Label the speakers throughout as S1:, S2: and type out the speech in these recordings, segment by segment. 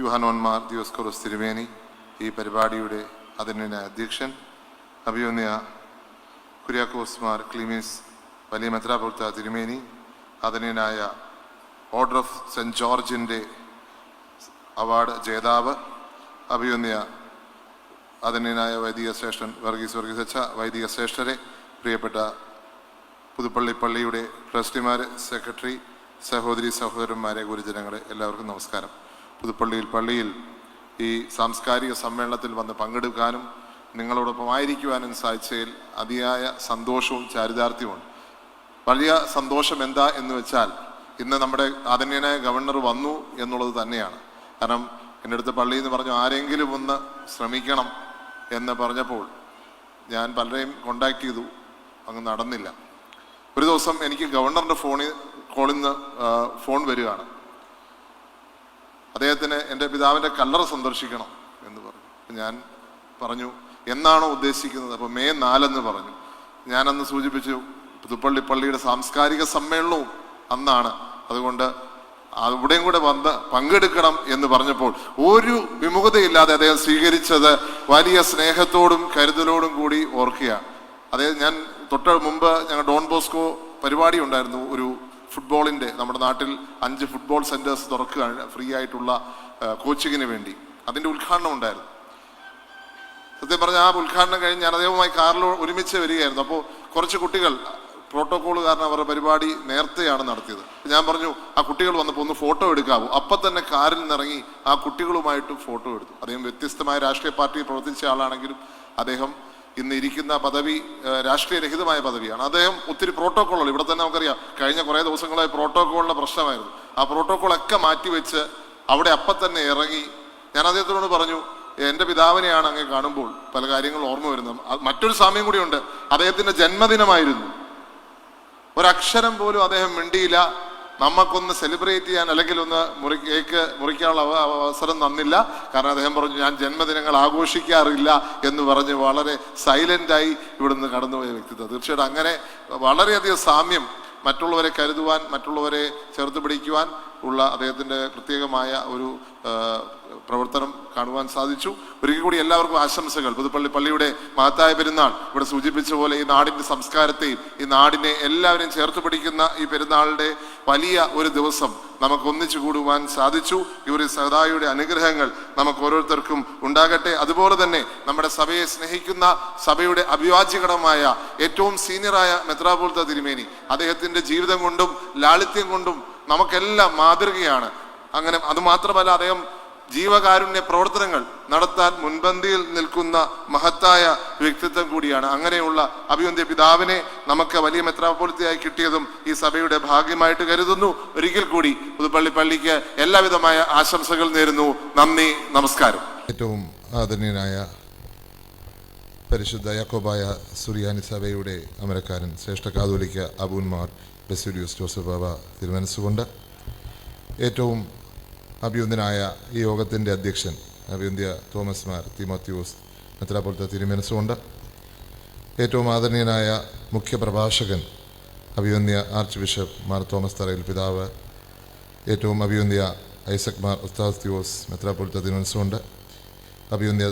S1: യുഹാനോന്മാർ ദിയോസ്കോറസ് തിരുമേനി ഈ പരിപാടിയുടെ അതിന് അധ്യക്ഷൻ അഭിയോന്യ കുര്യാക്കോസ്മാർ ക്ലിമീസ് വലിയ മെത്രാപൊർത്ത തിരുമേനി. അതിനായ ഓർഡർ ഓഫ് സെന്റ് ജോർജിന്റെ അവാർഡ് ജേതാവ് അഭിയോന്യ അതിനായ വൈദിക ശ്രേഷ്ഠൻ വർഗീസ് വർഗീസ് അച്ഛ വൈദിക ശ്രേഷ്ഠരെ പ്രിയപ്പെട്ട പുതുപ്പള്ളി പള്ളിയുടെ ട്രസ്റ്റിമാർ സെക്രട്ടറി സഹോദരി സഹോദരന്മാരെ ഗുരുജനങ്ങളെ എല്ലാവർക്കും നമസ്കാരം. പുതുപ്പള്ളിയിൽ പള്ളിയിൽ ഈ സാംസ്കാരിക സമ്മേളനത്തിൽ വന്ന് പങ്കെടുക്കാനും നിങ്ങളോടൊപ്പം ആയിരിക്കുവാനും സാധിച്ചതിൽ അതിയായ സന്തോഷവും ചാരിതാർത്ഥ്യവുമുണ്ട്. വലിയ സന്തോഷം എന്താ എന്ന് വെച്ചാൽ ഇന്ന് നമ്മുടെ ആദരണീയനായ ഗവർണർ വന്നു എന്നുള്ളത് തന്നെയാണ്. കാരണം എന്റെ അടുത്ത് പള്ളി എന്ന് പറഞ്ഞു ആരെങ്കിലും ഒന്ന് ശ്രമിക്കണം എന്ന് പറഞ്ഞപ്പോൾ ഞാൻ പലരെയും കോണ്ടാക്ട് ചെയ്തു. അങ്ങ് നടന്നില്ല. ഒരു ദിവസം എനിക്ക് ഗവർണറിന്റെ ഫോണിൽ കോളിൽ നിന്ന് ഫോൺ വരികയാണ് അദ്ദേഹത്തിന് എന്റെ പിതാവിന്റെ കല്ലറ സന്ദർശിക്കണം എന്ന് പറഞ്ഞു. ഞാൻ പറഞ്ഞു എന്നാണോ ഉദ്ദേശിക്കുന്നത്? അപ്പോൾ മെയ് നാലെന്ന് പറഞ്ഞു. ഞാനന്ന് സൂചിപ്പിച്ചു പുതുപ്പള്ളി പള്ളിയുടെ സാംസ്കാരിക സമ്മേളനവും അന്നാണ്. അതുകൊണ്ട് അവിടെയും കൂടെ വന്ന് പങ്കെടുക്കണം എന്ന് പറഞ്ഞപ്പോൾ ഒരു വിമുഖതയില്ലാതെ അദ്ദേഹം സ്വീകരിച്ചത് വലിയ സ്നേഹത്തോടും കരുതലോടും കൂടി ഓർക്കുകയാണ്. അതായത് ഞാൻ തൊട്ട് മുമ്പ് ഞങ്ങൾ ഡോൺ ബോസ്കോ പരിപാടി ഉണ്ടായിരുന്നു ഒരു ഫുട്ബോളിന്റെ നമ്മുടെ നാട്ടിൽ അഞ്ച് ഫുട്ബോൾ സെന്റേഴ്സ് തുറക്കുകയാണ് ഫ്രീ ആയിട്ടുള്ള കോച്ചിങ്ങിന് വേണ്ടി. അതിന്റെ ഉദ്ഘാടനം ഉണ്ടായിരുന്നു. സത്യം പറഞ്ഞാൽ ആ ഉദ്ഘാടനം കഴിഞ്ഞ് ഞാൻ അദ്ദേഹവുമായി കാറിൽ ഒരുമിച്ച് വരികയായിരുന്നു. അപ്പോൾ കുറച്ച് കുട്ടികൾ പ്രോട്ടോകോൾ കാരണം അവരുടെ പരിപാടി നേരത്തെയാണ് നടത്തിയത്. ഞാൻ പറഞ്ഞു ആ കുട്ടികൾ വന്നപ്പോൾ ഒന്ന് ഫോട്ടോ എടുക്കാവൂ. അപ്പം തന്നെ കാറിൽ നിന്നിറങ്ങി ആ കുട്ടികളുമായിട്ടും ഫോട്ടോ എടുത്തു. അദ്ദേഹം വ്യത്യസ്തമായ രാഷ്ട്രീയ പാർട്ടിയിൽ പ്രവർത്തിച്ച ആളാണെങ്കിലും അദ്ദേഹം ഇന്ന് ഇരിക്കുന്ന പദവി രാഷ്ട്രീയരഹിതമായ പദവിയാണ്. അദ്ദേഹം ഒത്തിരി പ്രോട്ടോക്കോളുകൾ ഇവിടെ തന്നെ നമുക്കറിയാം കഴിഞ്ഞ കുറേ ദിവസങ്ങളായി പ്രോട്ടോക്കോളിന്റെ പ്രശ്നമായിരുന്നു. ആ പ്രോട്ടോക്കോളൊക്കെ മാറ്റിവെച്ച് അവിടെ അപ്പം തന്നെ ഇറങ്ങി ഞാൻ അദ്ദേഹത്തിനോട് പറഞ്ഞു എന്റെ പിതാവിനെയാണ് അങ്ങ് കാണുമ്പോൾ പല കാര്യങ്ങളും ഓർമ്മ വരുന്നത്. മറ്റൊരു സാമ്യം കൂടിയുണ്ട്. അദ്ദേഹത്തിന്റെ ജന്മദിനമായിരുന്നു. ഒരക്ഷരം പോലും അദ്ദേഹം മിണ്ടിയില്ല. നമുക്കൊന്ന് സെലിബ്രേറ്റ് ചെയ്യാൻ അല്ലെങ്കിൽ ഒന്ന് മുറി കേക്ക് മുറിക്കാനുള്ള അവസരം തന്നില്ല. കാരണം അദ്ദേഹം പറഞ്ഞു ഞാൻ ജന്മദിനങ്ങൾ ആഘോഷിക്കാറില്ല എന്ന് പറഞ്ഞ് വളരെ സൈലന്റായി ഇവിടുന്ന് കടന്നുപോയ വ്യക്തിത്വം. തീർച്ചയായിട്ടും അങ്ങനെ വളരെയധികം സാമ്യം മറ്റുള്ളവരെ കരുതുവാൻ മറ്റുള്ളവരെ ചേർത്ത് പിടിക്കുവാൻ ഉള്ള അദ്ദേഹത്തിന്റെ പ്രത്യേകമായ ഒരു പ്രവർത്തനം കാണുവാൻ സാധിച്ചു. ഒരിക്കൽ കൂടി എല്ലാവർക്കും ആശംസകൾ. പുതുപ്പള്ളി പള്ളിയുടെ മഹത്തായ പെരുന്നാൾ. ഇവിടെ സൂചിപ്പിച്ച പോലെ ഈ നാടിന്റെ സംസ്കാരത്തെയും ഈ നാടിനെ എല്ലാവരെയും ചേർത്ത് പിടിക്കുന്ന ഈ പെരുന്നാളിന്റെ വലിയ ഒരു ദിവസം നമുക്ക് ഒന്നിച്ചു കൂടുവാൻ സാധിച്ചു. ഇവർ സഹതായുടെ അനുഗ്രഹങ്ങൾ നമുക്ക് ഓരോരുത്തർക്കും ഉണ്ടാകട്ടെ. അതുപോലെ തന്നെ നമ്മുടെ സഭയെ സ്നേഹിക്കുന്ന സഭയുടെ അഭിവാജ്യഘടമായ ഏറ്റവും സീനിയറായ മെത്രാപൂർത്ത തിരുമേനി അദ്ദേഹത്തിന്റെ ജീവിതം കൊണ്ടും ലാളിത്യം കൊണ്ടും നമുക്കെല്ലാം മാതൃകയാണ്. അങ്ങനെ അതുമാത്രമല്ല അദ്ദേഹം ജീവകാരുണ്യ പ്രവർത്തനങ്ങൾ നടത്താൻ മുൻപന്തിയിൽ നിൽക്കുന്ന മഹത്തായ വ്യക്തിത്വം കൂടിയാണ്. അങ്ങനെയുള്ള അഭിവന്ധ്യ പിതാവിനെ നമുക്ക് വലിയ മെത്രാപോലിത്തയായി കിട്ടിയതും ഈ സഭയുടെ ഭാഗ്യമായിട്ട് കരുതുന്നു. ഒരിക്കൽ കൂടി പുതുപ്പള്ളി പള്ളിക്ക് എല്ലാവിധമായ ആശംസകൾ നേരുന്നു. നന്ദി നമസ്കാരം.
S2: ഏറ്റവും ആദരണീയനായ പരിശുദ്ധ യാക്കോബായ സുറിയാനി സഭയുടെ അമരക്കാരൻ ശ്രേഷ്ഠ കാതോലിക്ക അബൂന്മാർ ബെസുലിയൂസ് ജോസഫ് ബാബ തിരുമനസ്സുകൊണ്ട് ഏറ്റവും അഭിയുന്നനായ ഈ യോഗത്തിന്റെ അധ്യക്ഷൻ അഭ്യുന്ദ്യ തോമസ് മാർ തിമോത്യൂസ് മെത്രാപോലത്തെ തിരുമനസുകൊണ്ട് ഏറ്റവും ആദരണീയനായ മുഖ്യപ്രഭാഷകൻ അഭ്യുന്ദ്യ ആർച്ച് ബിഷപ്പ് മാർ തോമസ് തറയിൽ പിതാവ് ഏറ്റവും അഭ്യുന്ദ്യ ഐസക് മാർ ഉസ്താദ് തിയോസ് മെത്രാപോലത്തെ തിരുമനസ്സുകൊണ്ട് അഭ്യുന്ദ്യ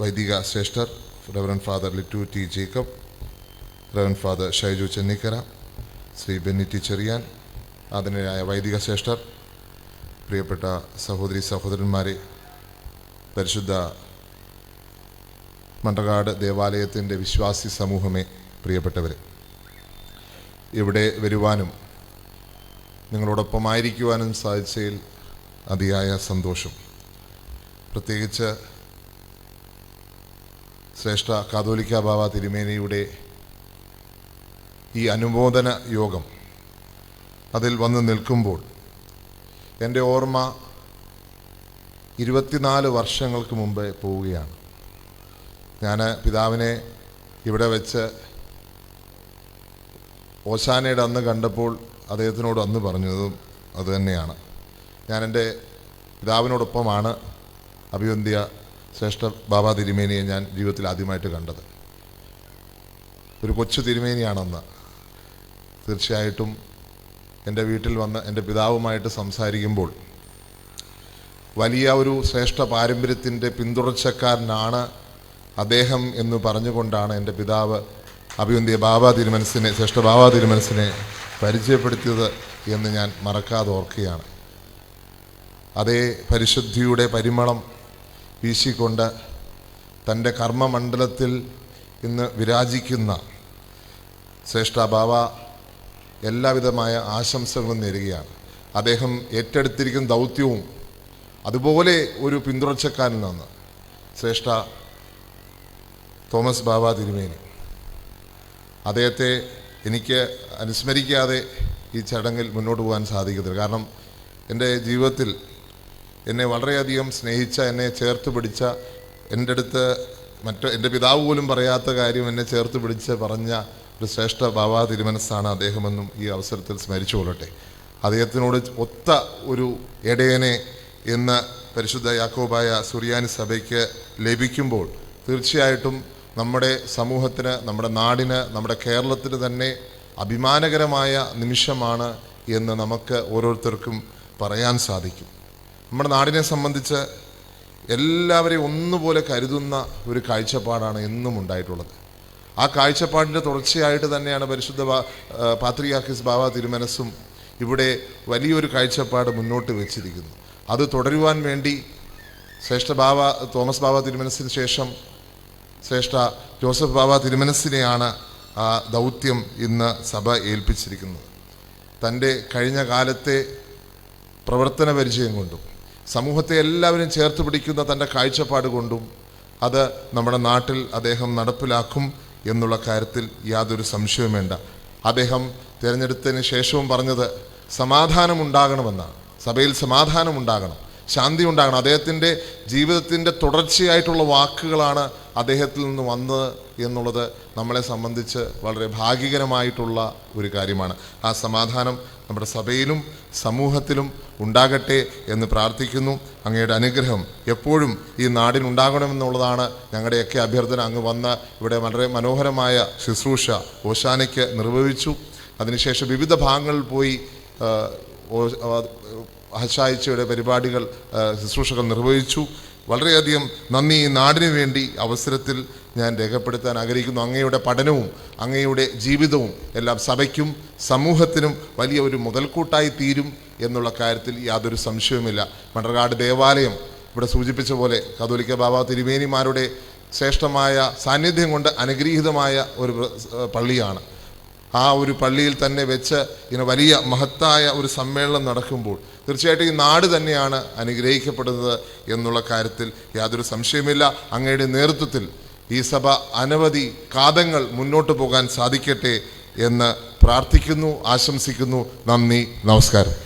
S2: വൈദിക ശ്രേഷ്ഠർ reverend father Littu T Jacob reverend father Shaiju Chennikkara Shri Benny T Cherian ആദരണീയനായ വൈദിക ശ്രേഷ്ഠർ പ്രിയപ്പെട്ട സഹോദരി സഹോദരന്മാരെ പരിശുദ്ധ മണ്ടകാട് ദേവാലയത്തിന്റെ വിശ്വാസി സമൂഹമേ പ്രിയപ്പെട്ടവരെ. ഇവിടെ വരുവാനും നിങ്ങളോടൊപ്പമായിരിക്കുവാനും സാധിച്ചതിൽ അതിയായ സന്തോഷം. പ്രത്യേകിച്ച് ശ്രേഷ്ഠ കാതോലിക്ക ബാബ തിരുമേനിയുടെ ഈ അനുമോദന യോഗം അതിൽ വന്ന് നിൽക്കുമ്പോൾ എന്റെ ഓർമ്മ ഇരുപത്തിനാല് വർഷങ്ങൾക്ക് മുമ്പേ പോവുകയാണ്. ഞാൻ പിതാവിനെ ഇവിടെ വെച്ച് ഓശാനയുടെ അന്ന് കണ്ടപ്പോൾ അദ്ദേഹത്തിനോട് അന്ന് പറഞ്ഞതും അതുതന്നെയാണ് ഞാൻ എന്റെ പിതാവിനോടൊപ്പമാണ് അഭിവന്ധ്യ ശ്രേഷ്ഠ ബാബ തിരുമേനിയെ ഞാൻ ജീവിതത്തിൽ ആദ്യമായിട്ട് കണ്ടത്. ഒരു കൊച്ചു തിരുമേനിയാണെന്ന്. തീർച്ചയായിട്ടും എന്റെ വീട്ടിൽ വന്ന് എന്റെ പിതാവുമായിട്ട് സംസാരിക്കുമ്പോൾ വലിയ ഒരു ശ്രേഷ്ഠ പാരമ്പര്യത്തിന്റെ പിന്തുടർച്ചക്കാരനാണ് അദ്ദേഹം എന്ന് പറഞ്ഞുകൊണ്ടാണ് എന്റെ പിതാവ് അഭിവന്തിയ ബാബ തിരുമനസിനെ ശ്രേഷ്ഠ ബാബ തിരുമനസിനെ പരിചയപ്പെടുത്തിയത് എന്ന് ഞാൻ മറക്കാതെ ഓർക്കുകയാണ്. അതേ പരിശുദ്ധിയുടെ പരിമളം വീശിക്കൊണ്ട് തന്റെ കർമ്മമണ്ഡലത്തിൽ ഇന്ന് വിരാജിക്കുന്ന ശ്രേഷ്ഠ ബാബ എല്ലാവിധമായ ആശംസകളും നേരുകയാണ്. അദ്ദേഹം ഏറ്റെടുത്തിരിക്കുന്ന ദൗത്യവും അതുപോലെ ഒരു പിന്തുടർച്ചക്കാരിൽ നിന്ന് ശ്രേഷ്ഠ തോമസ് ബാബ തിരുമേനി. അദ്ദേഹത്തെ എനിക്ക് അനുസ്മരിക്കാതെ ഈ ചടങ്ങിൽ മുന്നോട്ട് പോകാൻ സാധിക്കത്തില്ല. കാരണം എന്റെ ജീവിതത്തിൽ എന്നെ വളരെയധികം സ്നേഹിച്ച എന്നെ ചേർത്ത് പിടിച്ച എന്റെ അടുത്ത് മറ്റ് എന്റെ പിതാവ് പോലും പറയാത്ത കാര്യം എന്നെ ചേർത്ത് പിടിച്ച് പറഞ്ഞ ഒരു ശ്രേഷ്ഠ ബാബാ തിരുമനസ്സാണ് അദ്ദേഹമെന്നും ഈ അവസരത്തിൽ സ്മരിച്ചു കൊള്ളട്ടെ അദ്ദേഹത്തിനോട് ഒത്ത ഒരു എടയനെ എന്ന് പരിശുദ്ധ യാക്കോബായ സുറിയാനി സഭയ്ക്ക് ലഭിക്കുമ്പോൾ തീർച്ചയായിട്ടും നമ്മുടെ സമൂഹത്തിന് നമ്മുടെ നാടിന് നമ്മുടെ കേരളത്തിന് തന്നെ അഭിമാനകരമായ നിമിഷമാണ് എന്ന് നമുക്ക് ഓരോരുത്തർക്കും പറയാൻ സാധിക്കും. നമ്മുടെ നാടിനെ സംബന്ധിച്ച് എല്ലാവരെയും ഒന്നുപോലെ കരുതുന്ന ഒരു കാഴ്ചപ്പാടാണ് എന്നും ഉണ്ടായിട്ടുള്ളത്. ആ കാഴ്ചപ്പാടിന്റെ തുടർച്ചയായിട്ട് തന്നെയാണ് പരിശുദ്ധ പാത്രിയാക്കിസ് ബാബ തിരുമനസ്സും ഇവിടെ വലിയൊരു കാഴ്ചപ്പാട് മുന്നോട്ട് വെച്ചിരിക്കുന്നു. അത് തുടരുവാൻ വേണ്ടി ശ്രേഷ്ഠ ബാബ തോമസ് ബാബ തിരുമനസ്സിന് ശേഷം ശ്രേഷ്ഠ ജോസഫ് ബാബ തിരുമനസ്സിനെയാണ് ആ ദൗത്യം ഇന്ന് സഭ ഏൽപ്പിച്ചിരിക്കുന്നത്. തന്റെ കഴിഞ്ഞ കാലത്തെ പ്രവർത്തന പരിചയം കൊണ്ടും സമൂഹത്തെ എല്ലാവരും ചേർത്ത് പിടിക്കുന്ന തന്റെ കാഴ്ചപ്പാട് കൊണ്ടും അത് നമ്മുടെ നാട്ടിൽ അദ്ദേഹം നടപ്പിലാക്കും എന്നുള്ള കാര്യത്തിൽ യാതൊരു സംശയവും വേണ്ട. അദ്ദേഹം തിരഞ്ഞെടുത്തതിന് ശേഷവും പറഞ്ഞത് സമാധാനമുണ്ടാകണമെന്നാണ്. സഭയിൽ സമാധാനമുണ്ടാകണം. ശാന്തി ഉണ്ടാകണം. അദ്ദേഹത്തിന്റെ ജീവിതത്തിന്റെ തുടർച്ചയായിട്ടുള്ള വാക്കുകളാണ് അദ്ദേഹത്തിൽ നിന്ന് വന്നത് എന്നുള്ളത് നമ്മളെ സംബന്ധിച്ച് വളരെ ഭാഗികരമായിട്ടുള്ള ഒരു കാര്യമാണ്. ആ സമാധാനം നമ്മുടെ സഭയിലും സമൂഹത്തിലും ഉണ്ടാകട്ടെ എന്ന് പ്രാർത്ഥിക്കുന്നു. അങ്ങയുടെ അനുഗ്രഹം എപ്പോഴും ഈ നാടിനുണ്ടാകണമെന്നുള്ളതാണ് ഞങ്ങളുടെയൊക്കെ അഭ്യർത്ഥന. അങ്ങ് വന്ന ഇവിടെ വളരെ മനോഹരമായ ശുശ്രൂഷ ഓശാനയ്ക്ക് നിർവഹിച്ചു. അതിനുശേഷം വിവിധ ഭാഗങ്ങളിൽ പോയി ഓ- പരിപാടികൾ ശുശ്രൂഷകൾ നിർവഹിച്ചു. വളരെയധികം നന്ദി നാടിനു വേണ്ടി അവസരത്തിൽ ഞാൻ രേഖപ്പെടുത്താൻ ആഗ്രഹിക്കുന്നു. അങ്ങയുടെ പഠനവും അങ്ങയുടെ ജീവിതവും എല്ലാം സഭയ്ക്കും സമൂഹത്തിനും വലിയ ഒരു മുതൽക്കൂട്ടായി തീരും എന്നുള്ള കാര്യത്തിൽ യാതൊരു സംശയവുമില്ല. മണ്ടർകാട് ദേവാലയം ഇവിടെ സൂചിപ്പിച്ച പോലെ കത്തോലിക്ക ബാബ തിരുമേനിമാരുടെ ശ്രേഷ്ഠമായ സാന്നിധ്യം കൊണ്ട് അനുഗ്രഹീതമായ ഒരു പള്ളിയാണ്. ആ ഒരു പള്ളിയിൽ തന്നെ വെച്ച് ഇങ്ങനെ വലിയ മഹത്തായ ഒരു സമ്മേളനം നടക്കുമ്പോൾ തീർച്ചയായിട്ടും ഈ നാട് തന്നെയാണ് അനുഗ്രഹിക്കപ്പെടുന്നത് എന്നുള്ള കാര്യത്തിൽ യാതൊരു സംശയമില്ല അങ്ങയുടെ നേതൃത്വത്തിൽ ഈ സഭ അനവധി കാതങ്ങൾ മുന്നോട്ട് പോകാൻ സാധിക്കട്ടെ എന്ന് പ്രാർത്ഥിക്കുന്നു ആശംസിക്കുന്നു. നന്ദി നമസ്കാരം.